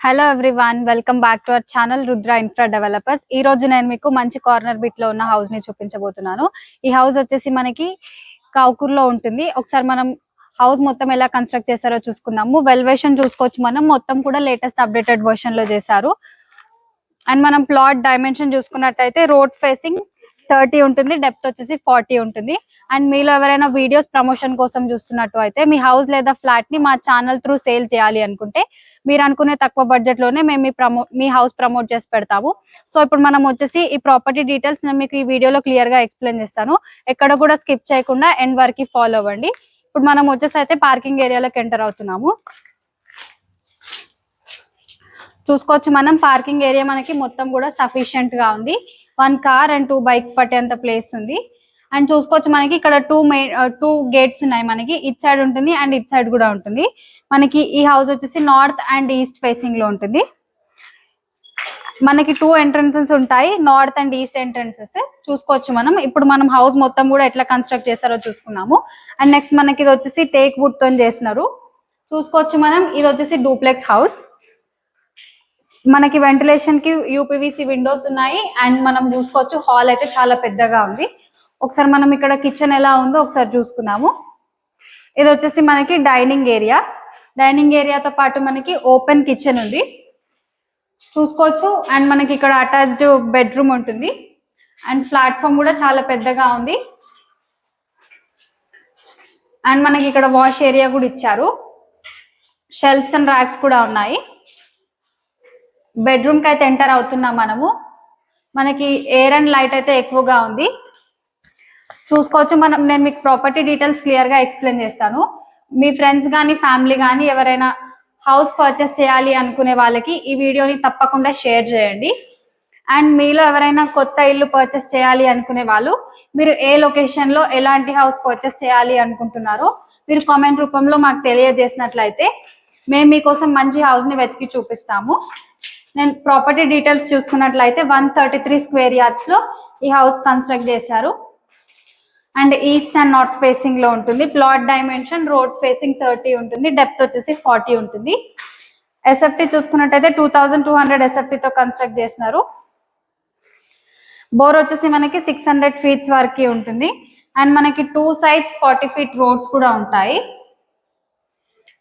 Hello everyone welcome back to our channel Rudra infra developers ఈ రోజు నేను మీకు మంచి కార్నర్ బిట్లో ఉన్న హౌస్ని చూపించబోతున్నాను. ఈ హౌస్ వచ్చేసి మనకి లో ఉంటుంది. ఒకసారి మనం హౌస్ మొత్తం ఎలా కన్స్ట్రక్ట్ చేశారో చూసుకుందాము. వెల్వేషన్ చూసుకోవచ్చు మనం. మొత్తం కూడా లేటెస్ట్ అప్డేటెడ్ వర్షన్లో చేశారు. అండ్ మనం ప్లాట్ డైమెన్షన్ చూసుకున్నట్టయితే రోడ్ ఫేసింగ్ థర్టీ ఉంటుంది డెప్త్ వచ్చేసి ఫార్టీ ఉంటుంది. అండ్ మీలో ఎవరైనా వీడియోస్ ప్రమోషన్ కోసం చూస్తున్నట్టు అయితే మీ హౌస్ లేదా ఫ్లాట్ని మా ఛానల్ త్రూ సేల్ చేయాలి అనుకుంటే మీరు అనుకునే తక్కువ బడ్జెట్లోనే మేము మీ ప్రమో మీ హౌస్ ప్రమోట్ చేసి పెడతాము. సో ఇప్పుడు మనం వచ్చేసి ఈ ప్రాపర్టీ డీటెయిల్స్ నేను మీకు ఈ వీడియోలో క్లియర్గా ఎక్స్ప్లెయిన్ చేస్తాను. ఎక్కడ కూడా స్కిప్ చేయకుండా ఎండ్ వరకు ఫాలో అవ్వండి. ఇప్పుడు మనం వచ్చేసి అయితే పార్కింగ్ ఏరియాలోకి ఎంటర్ అవుతున్నాము. చూసుకోవచ్చు మనం పార్కింగ్ ఏరియా మనకి మొత్తం కూడా సఫిషియెంట్గా ఉంది. One car and two bikes పట్టేంత place ఉంది. అండ్ చూసుకోవచ్చు మనకి ఇక్కడ టూ మెయిన్ టూ గేట్స్ ఉన్నాయి మనకి. ఇట్ సైడ్ ఉంటుంది అండ్ ఇట్ సైడ్ కూడా ఉంటుంది. మనకి ఈ హౌస్ వచ్చేసి నార్త్ అండ్ ఈస్ట్ ఫేసింగ్లో ఉంటుంది. మనకి టూ ఎంట్రన్సెస్ ఉంటాయి నార్త్ అండ్ ఈస్ట్ ఎంట్రన్సెస్. చూసుకోవచ్చు మనం. ఇప్పుడు మనం హౌస్ మొత్తం కూడా ఎట్లా కన్స్ట్రక్ట్ చేస్తారో చూసుకున్నాము అండ్ నెక్స్ట్ మనకి ఇది వచ్చేసి టేక్ వుడ్తో చేసినారు. చూసుకోవచ్చు మనం. ఇది వచ్చేసి డూప్లెక్స్ హౌస్. మనకి వెంటిలేషన్కి యూపీవీసీ విండోస్ ఉన్నాయి అండ్ మనం చూసుకోవచ్చు. హాల్ అయితే చాలా పెద్దగా ఉంది. ఒకసారి మనం ఇక్కడ కిచెన్ ఎలా ఉందో ఒకసారి చూసుకుందాము. ఇది వచ్చేసి మనకి డైనింగ్ ఏరియా డైనింగ్ ఏరియాతో పాటు మనకి ఓపెన్ కిచెన్ ఉంది. చూసుకోవచ్చు. అండ్ మనకి ఇక్కడ అటాచ్డ్ బెడ్రూమ్ ఉంటుంది. అండ్ ప్లాట్ఫామ్ కూడా చాలా పెద్దగా ఉంది. అండ్ మనకి ఇక్కడ వాష్ ఏరియా కూడా ఇచ్చారు. షెల్ఫ్స్ అండ్ ర్యాక్స్ కూడా ఉన్నాయి. బెడ్రూమ్కి అయితే ఎంటర్ అవుతున్నాం మనము. మనకి ఎయిర్ అండ్ లైట్ అయితే ఎక్కువగా ఉంది. చూసుకోవచ్చు మనం నేను మీకు ప్రాపర్టీ డీటెయిల్స్ క్లియర్గా ఎక్స్ప్లెయిన్ చేస్తాను. మీ ఫ్రెండ్స్ కానీ ఫ్యామిలీ కానీ ఎవరైనా హౌస్ పర్చేస్ చేయాలి అనుకునే వాళ్ళకి ఈ వీడియోని తప్పకుండా షేర్ చేయండి. అండ్ మీలో ఎవరైనా కొత్త ఇల్లు పర్చేస్ చేయాలి అనుకునే వాళ్ళు మీరు ఏ లొకేషన్లో ఎలాంటి హౌస్ పర్చేస్ చేయాలి అనుకుంటున్నారో మీరు కామెంట్ రూపంలో మాకు తెలియజేసినట్లయితే మేము మీకోసం మంచి హౌస్ని వెతికి చూపిస్తాము. నేను ప్రాపర్టీ డీటెయిల్స్ చూసుకున్నట్లయితే వన్ థర్టీ త్రీ స్క్వేర్ యార్డ్స్లో ఈ హౌస్ కన్స్ట్రక్ట్ చేశారు. అండ్ ఈస్ట్ అండ్ నార్త్ ఫేసింగ్లో ఉంటుంది. Plot dimension road facing thirty ఉంటుంది. డెప్త్ వచ్చేసి ఫార్టీ ఉంటుంది. ఎస్ఎఫ్టీ చూసుకున్నట్టయితే టూ థౌజండ్ టూ హండ్రెడ్ ఎస్ఎఫ్టీతో కన్స్ట్రక్ట్ చేసినారు బోర్ వచ్చేసి మనకి సిక్స్ హండ్రెడ్ ఫీట్స్ వరకు ఉంటుంది. అండ్ మనకి two sides forty feet roads కూడా ఉంటాయి.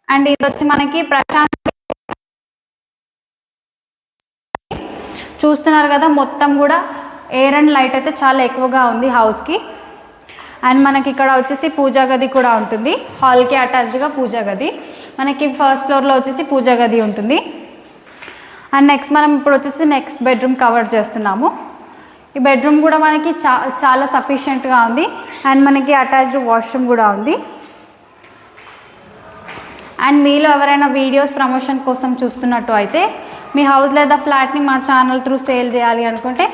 అండ్ ఇది వచ్చి మనకి ప్రశాంత్ చూస్తున్నారు కదా మొత్తం కూడా ఎయిర్ అండ్ లైట్ అయితే చాలా ఎక్కువగా ఉంది హౌస్కి అండ్ మనకి ఇక్కడ వచ్చేసి పూజా గది కూడా ఉంటుంది. హాల్కి అటాచ్డ్గా పూజా గది. మనకి ఫస్ట్ ఫ్లోర్లో వచ్చేసి పూజా గది ఉంటుంది. అండ్ నెక్స్ట్ మనం ఇప్పుడు వచ్చేసి నెక్స్ట్ బెడ్రూమ్ కవర్ చేస్తున్నాము. ఈ బెడ్రూమ్ కూడా మనకి చా చాలా సఫిషియెంట్గా ఉంది. అండ్ మనకి అటాచ్డ్ వాష్రూమ్ కూడా ఉంది. అండ్ మీలో ఎవరైనా వీడియోస్ ప్రమోషన్ కోసం చూస్తున్నట్టు అయితే మీ హౌస్ లేదా ఫ్లాట్ని మా ఛానల్ త్రూ సేల్ చేయాలి అనుకుంటే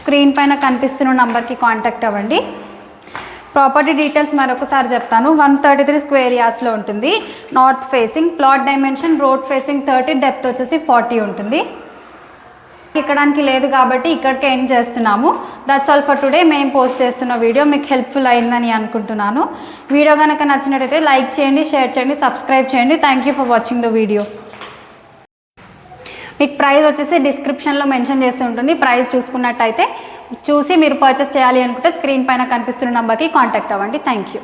స్క్రీన్ పైన కనిపిస్తున్న నంబర్కి కాంటాక్ట్ అవ్వండి. ప్రాపర్టీ డీటెయిల్స్ మరొకసారి చెప్తాను. వన్ థర్టీ త్రీ స్క్వేర్ యార్డ్స్లో ఉంటుంది. North facing plot dimension road facing thirty depth వచ్చేసి ఫార్టీ ఉంటుంది. ఎక్కడానికి లేదు కాబట్టి ఇక్కడికే ఎండ్ చేస్తున్నాము. దట్స్ ఆల్ ఫర్ టుడే మేము పోస్ట్ చేస్తున్న వీడియో మీకు హెల్ప్ఫుల్ అయిందని అనుకుంటున్నాను. వీడియో కనుక నచ్చినట్టయితే లైక్ చేయండి షేర్ చేయండి సబ్స్క్రైబ్ చేయండి. Thank you for watching the video మీకు ప్రైస్ వచ్చేసి డిస్క్రిప్షన్లో మెన్షన్ చేసి ఉంటుంది. ప్రైస్ చూసుకున్నట్టయితే చూసి మీరు పర్చేస్ చేయాలి అనుకుంటే స్క్రీన్ పైన కనిపిస్తున్న నెంబర్కి కాంటాక్ట్ అవ్వండి. Thank you